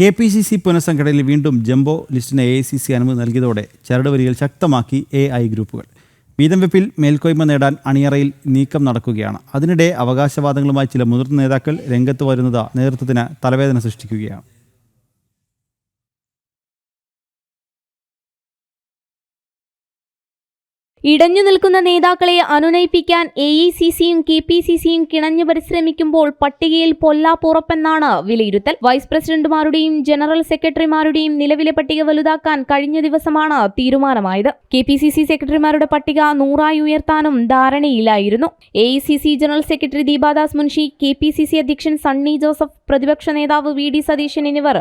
K P C C പുനഃസംഘടനയിൽ വീണ്ടും jumbo ലിസ്റ്റിന് എ ഐ സി സി അനുമതി നൽകിയതോടെ ചരട് വരികൾ ശക്തമാക്കി എ ഐ ഗ്രൂപ്പുകൾ. വീതം വെപ്പിൽ മേൽക്കോയ്മ നേടാൻ അണിയറയിൽ നീക്കം നടക്കുകയാണ്. അതിനിടെ അവകാശവാദങ്ങളുമായി ചില മുതിർന്ന നേതാക്കൾ രംഗത്ത് വരുന്നത് നേതൃത്വത്തിന് തലവേദന സൃഷ്ടിക്കുകയാണ്. ഇടഞ്ഞു നിൽക്കുന്ന നേതാക്കളെ അനുനയിപ്പിക്കാൻ എ ഐ സി സിയും കെ പി സി സിയും കിണഞ്ഞു പരിശ്രമിക്കുമ്പോൾ പട്ടികയിൽ പൊല്ലാപ്പുറപ്പെന്നാണ് വിലയിരുത്തൽ. വൈസ് പ്രസിഡന്റുമാരുടെയും ജനറൽ സെക്രട്ടറിമാരുടെയും നിലവിലെ പട്ടിക വലുതാക്കാൻ കഴിഞ്ഞ ദിവസമാണ് തീരുമാനമായത്. കെ പി സി സി സെക്രട്ടറിമാരുടെ പട്ടിക നൂറായി ഉയർത്താനും ധാരണയിലായിരുന്നു. A I C C general secretary Deepa Das Munshi K P C C അധ്യക്ഷൻ സണ്ണി ജോസഫ് പ്രതിപക്ഷ നേതാവ് വി ഡി സതീശൻ എന്നിവർ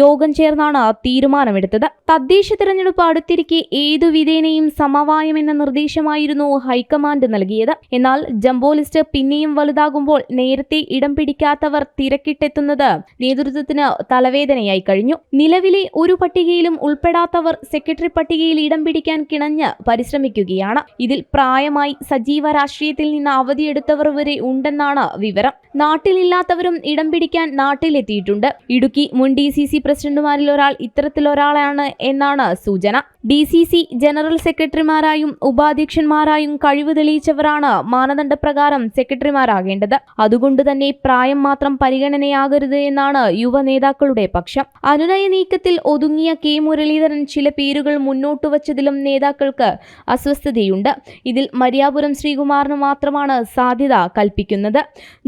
യോഗം ചേർന്നാണ് തീരുമാനമെടുത്തത്. തദ്ദേശ തിരഞ്ഞെടുപ്പ് അടുത്തിരിക്കെ ഏതു വിധേനയും സമവായം എന്ന നിർദ്ദേശമായിരുന്നു ഹൈക്കമാൻഡ് നൽകിയത്. എന്നാൽ ജംബോ ലിസ്റ്റ് പിന്നെയും വലുതാകുമ്പോൾ നേരത്തെ ഇടം പിടിക്കാത്തവർ തിരക്കിട്ടെത്തുന്നത് നേതൃത്വത്തിന് തലവേദനയായി കഴിഞ്ഞു. നിലവിലെ ഒരു പട്ടികയിലും ഉൾപ്പെടാത്തവർ സെക്രട്ടറി പട്ടികയിൽ ഇടം പിടിക്കാൻ കിണഞ്ഞ് പരിശ്രമിക്കുകയാണ്. ഇതിൽ പ്രായമായി സജീവ രാഷ്ട്രീയത്തിൽ നിന്ന് അവധിയെടുത്തവർ വരെ ഉണ്ടെന്നാണ് വിവരം. നാട്ടിലില്ലാത്തവരും ഇടം പിടിക്കാൻ നാട്ടിലെത്തിയിട്ടുണ്ട്. ഇടുക്കി മുൻ ഡി സി സി പ്രസിഡന്റുമാരിൽ ഒരാൾ ഇത്തരത്തിലൊരാളാണ് എന്നാണ് സൂചന. ഡി സി സി ജനറൽ സെക്രട്ടറിമാരായും ഉപാധ്യക്ഷന്മാരായും കഴിവ് തെളിയിച്ചവരാണ് മാനദണ്ഡപ്രകാരം സെക്രട്ടറിമാരാകേണ്ടത്. അതുകൊണ്ട് തന്നെ പ്രായം മാത്രം പരിഗണനയാകരുത് എന്നാണ് യുവ നേതാക്കളുടെ പക്ഷം. അനുനയ നീക്കത്തിൽ ഒതുങ്ങിയ കെ മുരളീധരൻ ചില പേരുകൾ മുന്നോട്ട് വച്ചതിലും നേതാക്കൾക്ക് അസ്വസ്ഥതയുണ്ട്. ഇതിൽ മരിയാപുരം ശ്രീകുമാറിന് മാത്രമാണ് സാധ്യത കൽപ്പിക്കുന്നത്.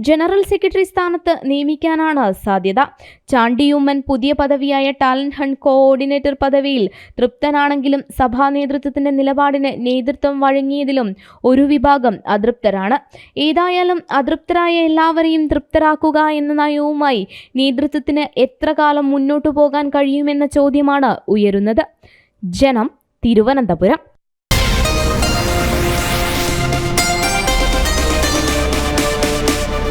ജനറൽ സെക്രട്ടറി സ്ഥാനത്ത് നിയമിക്കാനാണ് സാധ്യത. ചാണ്ടിയുമ്മൻ പുതിയ പദവിയായ ടാലന്റ് ഹണ്ട് കോഓർഡിനേറ്റർ പദവിയിൽ തൃപ്തനാണെങ്കിലും സഭാ നേതൃത്വത്തിന്റെ നിലപാടിന് നേതൃത്വം വഴങ്ങിയതിലും ഒരു വിഭാഗം അതൃപ്തരാണ്. ഏതായാലും അതൃപ്തരായ എല്ലാവരെയും തൃപ്തരാക്കുക എന്ന നയവുമായി നേതൃത്വത്തിന് എത്ര കാലം മുന്നോട്ടു പോകാൻ കഴിയുമെന്ന ചോദ്യമാണ് ഉയരുന്നത്. ജനം തിരുവനന്തപുരം.